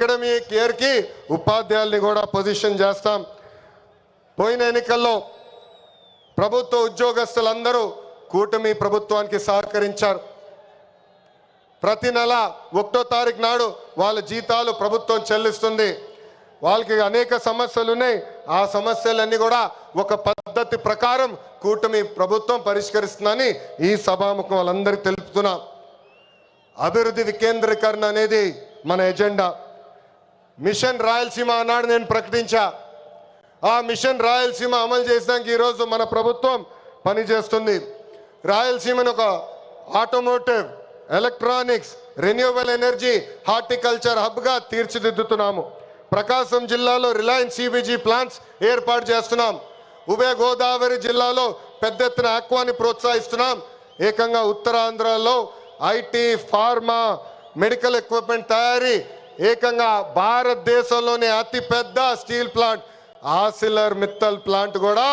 Academy కేర్కి ఉపాధ్యాయుల్ని కూడా position చేస్తాం. పోయిన ఎన్నికల్లో ప్రభుత్వ ఉద్యోగస్తులందరూ కూటమి ప్రభుత్వానికి సహకరించారు. ప్రతి నెల ఒకటో తారీఖు నాడు వాళ్ళ జీతాలు ప్రభుత్వం చెల్లిస్తుంది. వాళ్ళకి అనేక సమస్యలు ఉన్నాయి. ఆ సమస్యలన్నీ కూడా ఒక పద్ధతి ప్రకారం కూటమి ప్రభుత్వం పరిష్కరిస్తుందని ఈ సభాముఖం వాళ్ళందరికీ తెలుపుతున్నాం. అభివృద్ధి వికేంద్రీకరణ అనేది మన ఎజెండా. మిషన్ రాయలసీమ అన్నాడు నేను ప్రకటించా. ఆ మిషన్ రాయలసీమ అమలు చేసినాక ఈరోజు మన ప్రభుత్వం పనిచేస్తుంది. రాయలసీమను ఒక automotive electronics renewable energy horticulture హబ్గా తీర్చిదిద్దుతున్నాము. ప్రకాశం జిల్లాలో రిలయన్స్ సిబిజీ ప్లాంట్స్ ఏర్పాటు చేస్తున్నాం. ఉభయ గోదావరి జిల్లాలో పెద్ద ఎత్తున ఆక్వాని ప్రోత్సహిస్తున్నాం. ఏకంగా ఉత్తరాంధ్రలో ఐటీ ఫార్మా మెడికల్ ఎక్విప్మెంట్ తయారీ ఏకంగా భారతదేశంలోనే అతిపెద్ద steel plant Arcelor Mittal plant కూడా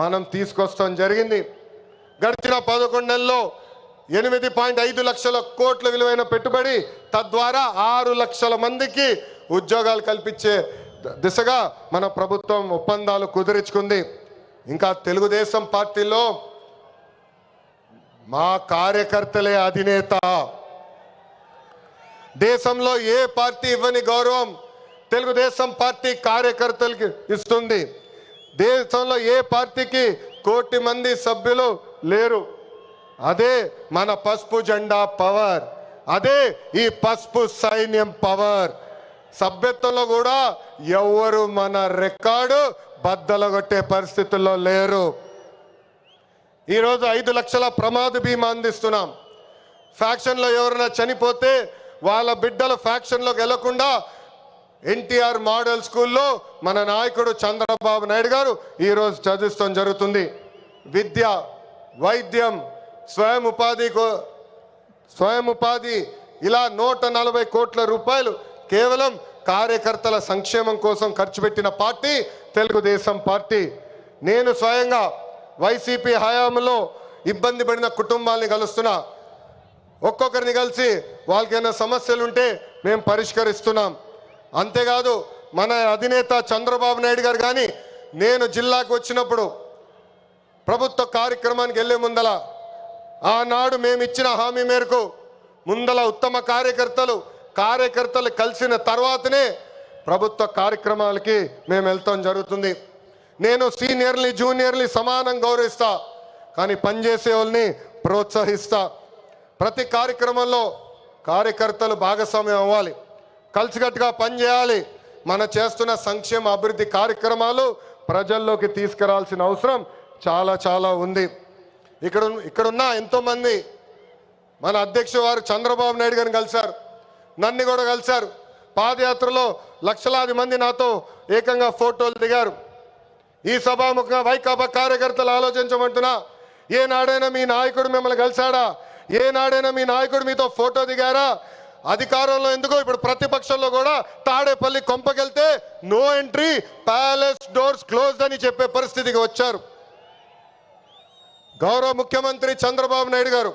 మనం తీసుకొస్తాం జరిగింది. గడిచిన పదకొండు నెలల్లో ఎనిమిది పాయింట్ ఐదు లక్షల కోట్ల విలువైన పెట్టుబడి తద్వారా ఆరు లక్షల మందికి ఉద్యోగాలు కల్పించే దిశగా మన ప్రభుత్వం ఒప్పందాలు కుదిరించుకుంది. ఇంకా తెలుగుదేశం పార్టీలో మా కార్యకర్తలే అధినేత. దేశంలో ఏ పార్టీ ఇవ్వని గౌరవం తెలుగుదేశం పార్టీ కార్యకర్తలకి ఇస్తుంది. దేశంలో ఏ పార్టీకి కోటి మంది సభ్యులు లేరు. అదే మన పసుపు జెండా పవర్. అదే ఈ పసుపు సైన్యం పవర్. సభ్యత్వంలో కూడా ఎవరు మన రికార్డు బద్దలగొట్టే పరిస్థితుల్లో లేరు. ఈరోజు ఐదు లక్షల ప్రమాద బీమా అందిస్తున్నాం. ఫ్యాక్షన్లో ఎవరైనా చనిపోతే వాళ్ళ బిడ్డల ఫ్యాక్షన్లోకి వెళ్ళకుండా ఎన్టీఆర్ మోడల్ స్కూల్లో మన నాయకుడు చంద్రబాబు నాయుడు గారు ఈరోజు చదివిస్తాం జరుగుతుంది. విద్య వైద్యం స్వయం ఉపాధి కో- స్వయం ఉపాధి ఇలా నూట నలభై కోట్ల రూపాయలు కేవలం కార్యకర్తల సంక్షేమం కోసం ఖర్చు పెట్టిన పార్టీ తెలుగుదేశం పార్టీ. నేను స్వయంగా వైసీపీ హయాంలో ఇబ్బంది పడిన కుటుంబాల్ని కలుస్తున్నా. ఒక్కొక్కరిని కలిసి వాళ్ళకైనా సమస్యలు ఉంటే మేము పరిష్కరిస్తున్నాం. అంతేకాదు మన అధినేత చంద్రబాబు నాయుడు గారు కానీ నేను జిల్లాకు వచ్చినప్పుడు ప్రభుత్వ కార్యక్రమానికి వెళ్ళే ముందల ఆనాడు మేము ఇచ్చిన హామీ మేరకు ముందల ఉత్తమ కార్యకర్తలు కార్యకర్తలు కలిసిన తర్వాతనే ప్రభుత్వ కార్యక్రమాలకి మేము వెళ్తాం జరుగుతుంది. నేను సీనియర్ని జూనియర్ని సమానం గౌరవిస్తా కానీ పనిచేసే వాళ్ళని ప్రోత్సహిస్తా. ప్రతి కార్యక్రమంలో కార్యకర్తలు భాగస్వామ్యం అవ్వాలి. కలిసికట్టుగా పనిచేయాలి. మన చేస్తున్న సంక్షేమ అభివృద్ధి కార్యక్రమాలు ప్రజల్లోకి తీసుకురావాల్సిన అవసరం చాలా చాలా ఉంది. ఇక్కడ ఇక్కడున్న ఎంతోమంది మన అధ్యక్షుడు వారు చంద్రబాబు నాయుడు గారిని కలిశారు. నన్ను కూడా కలిశారు. పాదయాత్రలో లక్షలాది మంది నాతో ఏకంగా ఫోటోలు దిగారు. ఈ సభాముఖంగా వైకాపా కార్యకర్తలు ఆలోచించమంటున్నా ఏనాడైనా మీ నాయకుడు మిమ్మల్ని కలిశాడా? ఏనాడైనా మీ నాయకుడు మీతో ఫోటో దిగారా? అధికారంలో ఎందుకో ఇప్పుడు ప్రతిపక్షంలో కూడా Tadepalli కొంపకెళ్తే no entry palace doors closed అని చెప్పే పరిస్థితికి వచ్చారు. గౌరవ ముఖ్యమంత్రి చంద్రబాబు నాయుడు గారు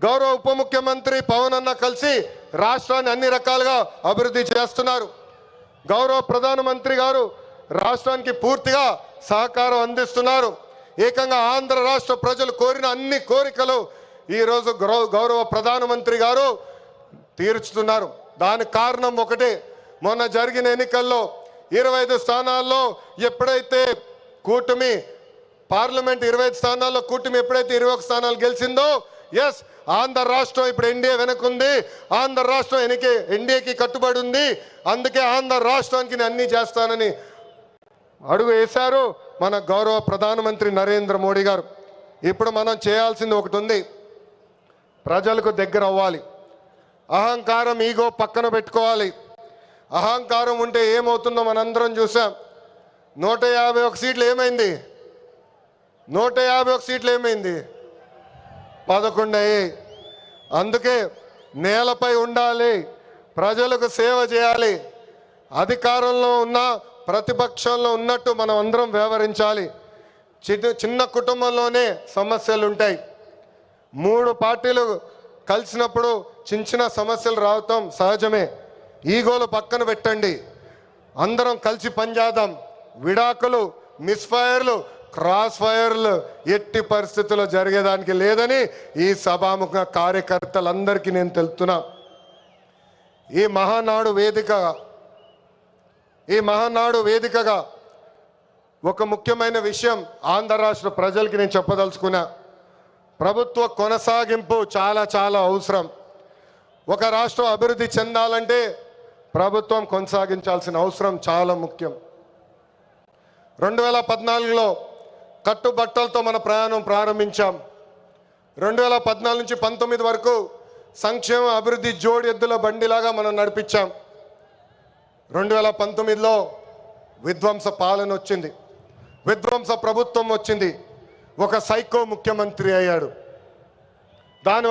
గౌరవ ఉప ముఖ్యమంత్రి పవన్ అన్న కలిసి రాష్ట్రాన్ని అన్ని రకాలుగా అభివృద్ధి చేస్తున్నారు. గౌరవ ప్రధానమంత్రి గారు రాష్ట్రానికి పూర్తిగా సహకారం అందిస్తున్నారు. ఏకంగా ఆంధ్ర రాష్ట్ర ప్రజలు కోరిన అన్ని కోరికలు ఈరోజు గౌరవ గౌరవ ప్రధానమంత్రి గారు తీర్చుతున్నారు. దానికి కారణం ఒకటే మొన్న జరిగిన ఎన్నికల్లో ఇరవై ఐదు స్థానాల్లో ఎప్పుడైతే కూటమి పార్లమెంట్ ఇరవై ఐదు స్థానాల్లో కూటమి ఎప్పుడైతే ఇరవై స్థానాలు గెలిచిందో ఎస్ ఆంధ్ర రాష్ట్రం ఇప్పుడు ఎన్డీఏ వెనకుంది. ఆంధ్ర రాష్ట్రం ఎన్నికే ఎన్డీఏకి కట్టుబడి ఉంది. అందుకే ఆంధ్ర రాష్ట్రానికి నేను అన్నీ చేస్తానని అడుగు వేశారు మన గౌరవ ప్రధానమంత్రి నరేంద్ర మోడీ గారు. ఇప్పుడు మనం చేయాల్సింది ఒకటి ఉంది. ప్రజలకు దగ్గర అవ్వాలి. అహంకారం ఈగో పక్కన పెట్టుకోవాలి. అహంకారం ఉంటే ఏమవుతుందో మనందరం చూసాం. నూట యాభై ఒక సీట్లు ఏమైంది? నూట యాభై ఒక సీట్లు ఏమైంది? పదకొండు అయ్యాయి. అందుకే నేలపై ఉండాలి. ప్రజలకు సేవ చేయాలి. అధికారంలో ఉన్న ప్రతిపక్షంలో ఉన్నట్టు మనం అందరం వ్యవహరించాలి. చిన్న చిన్న కుటుంబంలోనే సమస్యలు ఉంటాయి మూడు పార్టీలు కలిసినప్పుడు చిన్న చిన్న సమస్యలు రావటం సహజమే. ఈగోలు పక్కన పెట్టండి. అందరం కలిసి పనిచేద్దాం విడాకులు మిస్ఫైర్లు క్రాస్ ఫైర్లు ఎట్టి పరిస్థితుల్లో జరిగేదానికి లేదని ఈ సభాముఖ కార్యకర్తలందరికీ నేను తెలుపుతున్నా. ఈ మహానాడు వేదికగా ఈ మహానాడు వేదికగా ఒక ముఖ్యమైన విషయం ఆంధ్ర రాష్ట్ర ప్రజలకి నేను చెప్పదలుచుకున్నా. ప్రభుత్వ కొనసాగింపు చాలా చాలా అవసరం. ఒక రాష్ట్రం అభివృద్ధి చెందాలంటే ప్రభుత్వం కొనసాగించాల్సిన అవసరం చాలా ముఖ్యం. రెండు వేల పద్నాలుగులో కట్టుబట్టలతో మన ప్రయాణం ప్రారంభించాం. రెండు వేల పద్నాలుగు నుంచి పంతొమ్మిది వరకు సంక్షేమ అభివృద్ధి జోడి ఎద్దుల బండిలాగా మనం నడిపించాం. రెండు వేల పంతొమ్మిదిలో విధ్వంస పాలన వచ్చింది. విధ్వంస ప్రభుత్వం వచ్చింది. ఒక సైకో ముఖ్యమంత్రి అయ్యాడు. దాని